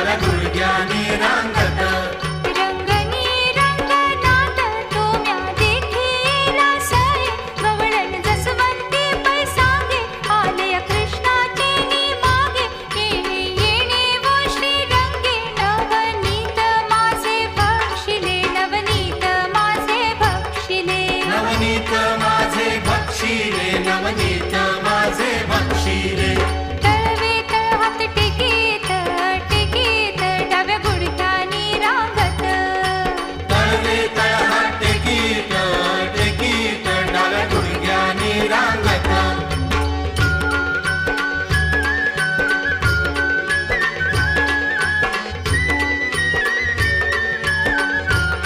Sara Gurgani Ranga